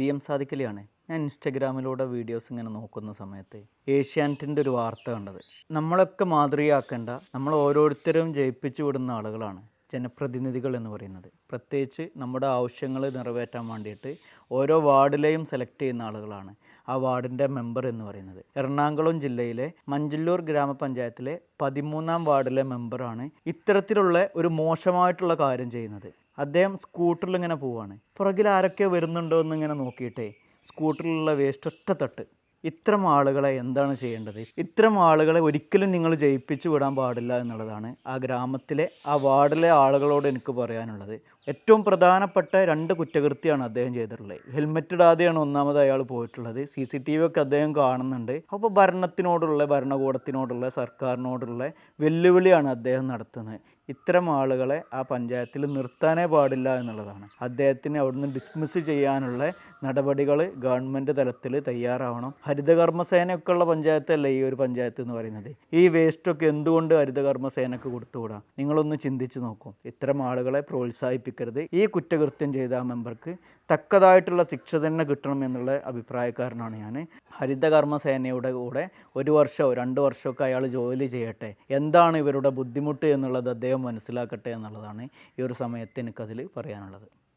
P M സാദിക്കലിയാണ് ഞാൻ ഇൻസ്റ്റഗ്രാമിലൂടെ videos ഇങ്ങനെ നോക്കുന്ന സമയത്ത് ഏഷ്യാനെറ്റിന്റെ ഒരു വാർത്ത കണ്ടത്. നമ്മളൊക്കെ മാതൃകയാക്കേണ്ട നമ്മൾ ഓരോരുത്തരും ജയിപ്പിച്ചു വിടുന്ന ആളുകളാണ് ജനപ്രതിനിധികൾ എന്ന് പറയുന്നത്. പ്രത്യേകിച്ച് നമ്മുടെ ആവശ്യങ്ങൾ നിറവേറ്റാൻ വേണ്ടിയിട്ട് ഓരോ വാർഡിലെയും സെലക്ട് ചെയ്യുന്ന ആളുകളാണ് ആ വാർഡിന്റെ മെമ്പർ എന്ന് പറയുന്നത്. എറണാകുളം ജില്ലയിലെ മഞ്ചല്ലൂർ ഗ്രാമപഞ്ചായത്തിലെ പതിമൂന്നാം വാർഡിലെ മെമ്പറാണ് ഇത്തരത്തിലുള്ള ഒരു മോശമായിട്ടുള്ള കാര്യം ചെയ്യുന്നത്. അദ്ദേഹം സ്കൂട്ടറിൽ ഇങ്ങനെ പോവാണ്. പുറകിൽ ആരൊക്കെ വരുന്നുണ്ടോ എന്ന് ഇങ്ങനെ നോക്കിയിട്ടേ സ്കൂട്ടറിലുള്ള വേസ്റ്റ് ഒറ്റ തട്ട്. ഇത്തരം ആളുകളെ എന്താണ് ചെയ്യേണ്ടത്? ഇത്തരം ആളുകളെ ഒരിക്കലും നിങ്ങൾ ജയിപ്പിച്ചു വിടാൻ പാടില്ല എന്നുള്ളതാണ് ആ ഗ്രാമത്തിലെ ആ വാർഡിലെ ആളുകളോട് എനിക്ക് പറയാനുള്ളത്. ഏറ്റവും പ്രധാനപ്പെട്ട രണ്ട് കുറ്റകൃത്യമാണ് അദ്ദേഹം ചെയ്തിട്ടുള്ളത്. ഹെൽമെറ്റ് ഇടാതെയാണ് ഒന്നാമത് അയാൾ പോയിട്ടുള്ളത്. സി സി ടി വി ഒക്കെ അദ്ദേഹം കാണുന്നുണ്ട്. അപ്പോൾ ഭരണത്തിനോടുള്ള ഭരണകൂടത്തിനോടുള്ള സർക്കാരിനോടുള്ള വെല്ലുവിളിയാണ് അദ്ദേഹം നടത്തുന്നത്. ഇത്തരം ആളുകളെ ആ പഞ്ചായത്തിൽ നിർത്താനേ പാടില്ല എന്നുള്ളതാണ്. അദ്ദേഹത്തിന് അവിടുന്ന് ഡിസ്മിസ് ചെയ്യാനുള്ള നടപടികൾ ഗവൺമെന്റ് തലത്തിൽ തയ്യാറാവണം. ഹരിതകർമ്മസേനയൊക്കെ ഉള്ള പഞ്ചായത്തല്ലേ ഈ ഒരു പഞ്ചായത്ത് എന്ന് പറയുന്നത്? ഈ വേസ്റ്റൊക്കെ എന്തുകൊണ്ട് ഹരിതകർമ്മസേനക്ക് കൊടുത്തുകൂടാ? നിങ്ങളൊന്ന് ചിന്തിച്ച് നോക്കും. ഇത്തരം ആളുകളെ പ്രോത്സാഹിപ്പിക്കരുത്. ഈ കുറ്റകൃത്യം ചെയ്ത ആ മെമ്പർക്ക് തക്കതായിട്ടുള്ള ശിക്ഷ തന്നെ കിട്ടണം എന്നുള്ള അഭിപ്രായക്കാരനാണ് ഞാൻ ഹരിതകർമ്മസേനയുടെ കൂടെ ഒരു വർഷമോ രണ്ട് വർഷമൊക്കെ അയാൾ ജോലി ചെയ്യട്ടെ. എന്താണ് ഇവരുടെ ബുദ്ധിമുട്ട് എന്നുള്ളത് അദ്ദേഹം മനസ്സിലാക്കട്ടെ എന്നുള്ളതാണ് ഈ ഒരു സമയത്ത് എനിക്കതിൽ പറയാനുള്ളത്.